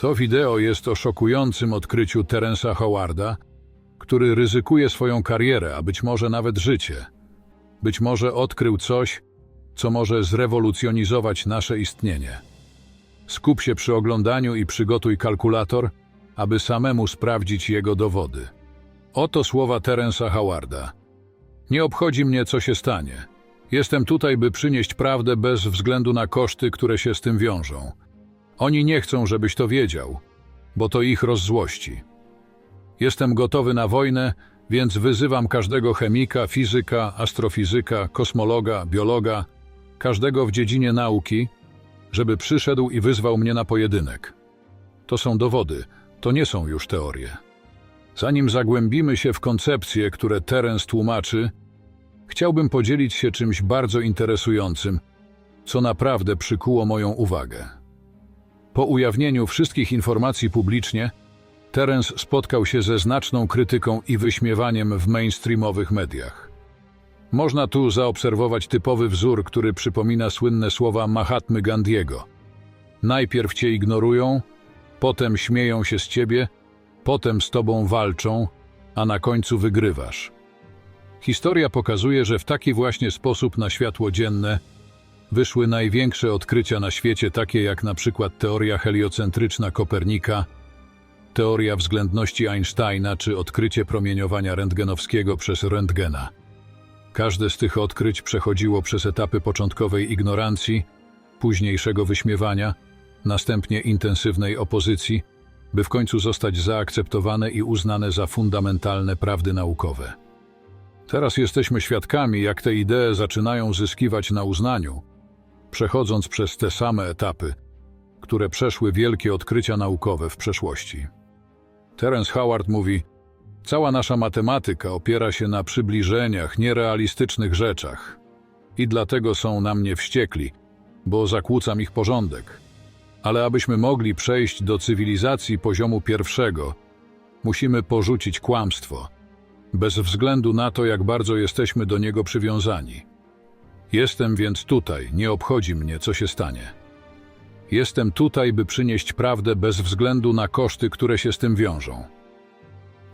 To wideo jest o szokującym odkryciu Terensa Howarda, który ryzykuje swoją karierę, a być może nawet życie. Być może odkrył coś, co może zrewolucjonizować nasze istnienie. Skup się przy oglądaniu i przygotuj kalkulator, aby samemu sprawdzić jego dowody. Oto słowa Terensa Howarda. Nie obchodzi mnie, co się stanie. Jestem tutaj, by przynieść prawdę bez względu na koszty, które się z tym wiążą. Oni nie chcą, żebyś to wiedział, bo to ich rozzłości. Jestem gotowy na wojnę, więc wyzywam każdego chemika, fizyka, astrofizyka, kosmologa, biologa, każdego w dziedzinie nauki, żeby przyszedł i wyzwał mnie na pojedynek. To są dowody, to nie są już teorie. Zanim zagłębimy się w koncepcje, które Terence tłumaczy, chciałbym podzielić się czymś bardzo interesującym, co naprawdę przykuło moją uwagę. Po ujawnieniu wszystkich informacji publicznie, Terence spotkał się ze znaczną krytyką i wyśmiewaniem w mainstreamowych mediach. Można tu zaobserwować typowy wzór, który przypomina słynne słowa Mahatmy Gandiego. Najpierw cię ignorują, potem śmieją się z ciebie, potem z tobą walczą, a na końcu wygrywasz. Historia pokazuje, że w taki właśnie sposób na światło dzienne wyszły największe odkrycia na świecie, takie jak na przykład teoria heliocentryczna Kopernika, teoria względności Einsteina czy odkrycie promieniowania rentgenowskiego przez rentgena. Każde z tych odkryć przechodziło przez etapy początkowej ignorancji, późniejszego wyśmiewania, następnie intensywnej opozycji, by w końcu zostać zaakceptowane i uznane za fundamentalne prawdy naukowe. Teraz jesteśmy świadkami, jak te idee zaczynają zyskiwać na uznaniu, przechodząc przez te same etapy, które przeszły wielkie odkrycia naukowe w przeszłości. Terence Howard mówi: Cała nasza matematyka opiera się na przybliżeniach, nierealistycznych rzeczach. I dlatego są na mnie wściekli, bo zakłócam ich porządek. Ale abyśmy mogli przejść do cywilizacji poziomu pierwszego, musimy porzucić kłamstwo, bez względu na to, jak bardzo jesteśmy do niego przywiązani. Jestem więc tutaj, nie obchodzi mnie, co się stanie. Jestem tutaj, by przynieść prawdę bez względu na koszty, które się z tym wiążą.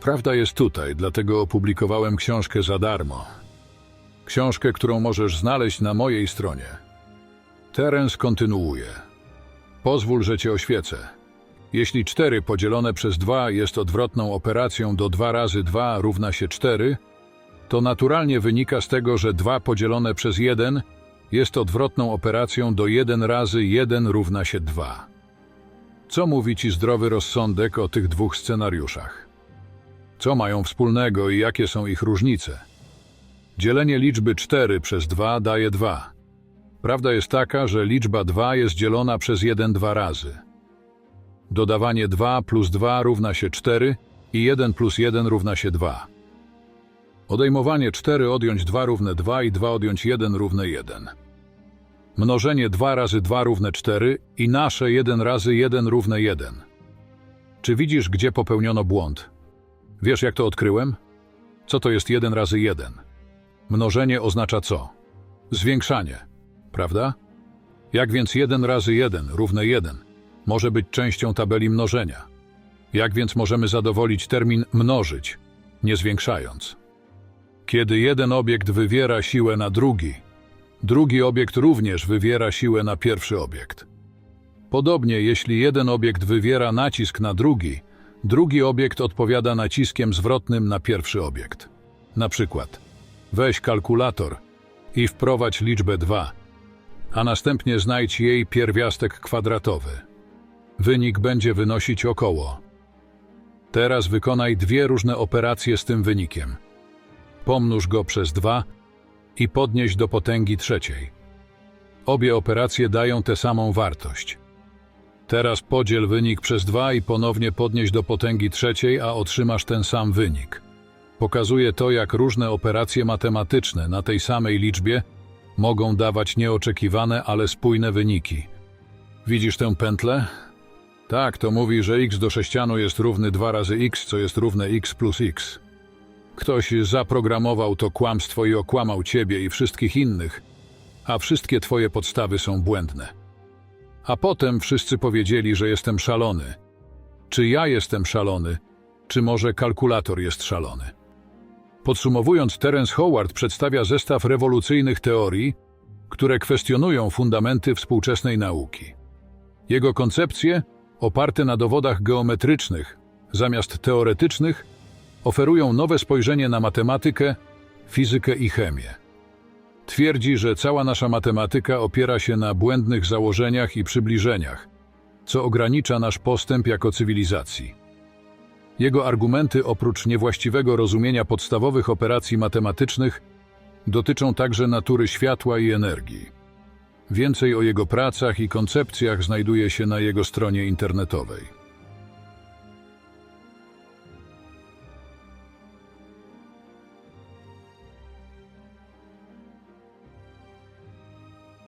Prawda jest tutaj, dlatego opublikowałem książkę za darmo. Książkę, którą możesz znaleźć na mojej stronie. Terence kontynuuje. Pozwól, że cię oświecę. Jeśli 4 podzielone przez 2 jest odwrotną operacją do 2 razy 2 równa się 4, to naturalnie wynika z tego, że 2 podzielone przez 1 jest odwrotną operacją do 1 razy 1 równa się 2. Co mówi ci zdrowy rozsądek o tych dwóch scenariuszach? Co mają wspólnego i jakie są ich różnice? Dzielenie liczby 4 przez 2 daje 2. Prawda jest taka, że liczba 2 jest dzielona przez 1 dwa razy. Dodawanie 2 plus 2 równa się 4 i 1 plus 1 równa się 2. Odejmowanie 4 odjąć 2 równe 2 i 2 odjąć 1 równe 1. Mnożenie 2 razy 2 równe 4 i nasze 1 razy 1 równe 1. Czy widzisz, gdzie popełniono błąd? Wiesz, jak to odkryłem? Co to jest 1 razy 1? Mnożenie oznacza co? Zwiększanie, prawda? Jak więc 1 razy 1 równe 1 może być częścią tabeli mnożenia? Jak więc możemy zadowolić termin mnożyć, nie zwiększając? Kiedy jeden obiekt wywiera siłę na drugi, drugi obiekt również wywiera siłę na pierwszy obiekt. Podobnie, jeśli jeden obiekt wywiera nacisk na drugi, drugi obiekt odpowiada naciskiem zwrotnym na pierwszy obiekt. Na przykład, weź kalkulator i wprowadź liczbę 2, a następnie znajdź jej pierwiastek kwadratowy. Wynik będzie wynosić około. Teraz wykonaj dwie różne operacje z tym wynikiem. Pomnóż go przez 2 i podnieś do potęgi trzeciej. Obie operacje dają tę samą wartość. Teraz podziel wynik przez 2 i ponownie podnieś do potęgi trzeciej, a otrzymasz ten sam wynik. Pokazuje to, jak różne operacje matematyczne na tej samej liczbie mogą dawać nieoczekiwane, ale spójne wyniki. Widzisz tę pętlę? Tak, to mówi, że x do sześcianu jest równy 2 razy x, co jest równe x plus x. Ktoś zaprogramował to kłamstwo i okłamał ciebie i wszystkich innych, a wszystkie twoje podstawy są błędne. A potem wszyscy powiedzieli, że jestem szalony Czy ja jestem szalony, czy może kalkulator jest szalony? Podsumowując, Terence Howard przedstawia zestaw rewolucyjnych teorii, które kwestionują fundamenty współczesnej nauki. Jego koncepcje, oparte na dowodach geometrycznych zamiast teoretycznych, oferują nowe spojrzenie na matematykę, fizykę i chemię. Twierdzi, że cała nasza matematyka opiera się na błędnych założeniach i przybliżeniach, co ogranicza nasz postęp jako cywilizacji. Jego argumenty, oprócz niewłaściwego rozumienia podstawowych operacji matematycznych, dotyczą także natury światła i energii. Więcej o jego pracach i koncepcjach znajduje się na jego stronie internetowej.